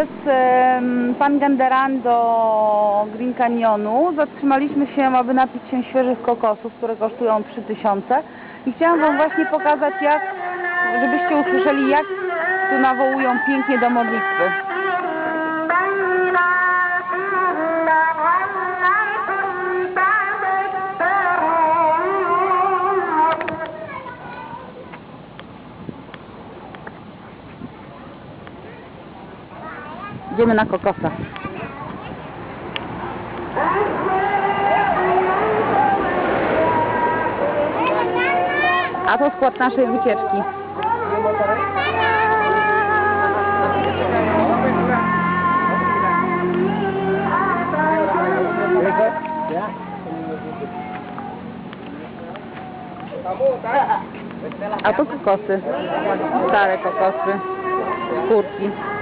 Jest em, pan Genderan do Green Canyonu. Zatrzymaliśmy się, aby napić się świeżych kokosów, które kosztują 3000. I chciałam Wam właśnie pokazać, jak, żebyście usłyszeli, jak tu nawołują pięknie do modlitwy. Idziemy na kokosa. A to skład naszej wycieczki. A to kokosy. Stare kokosy. Kurki.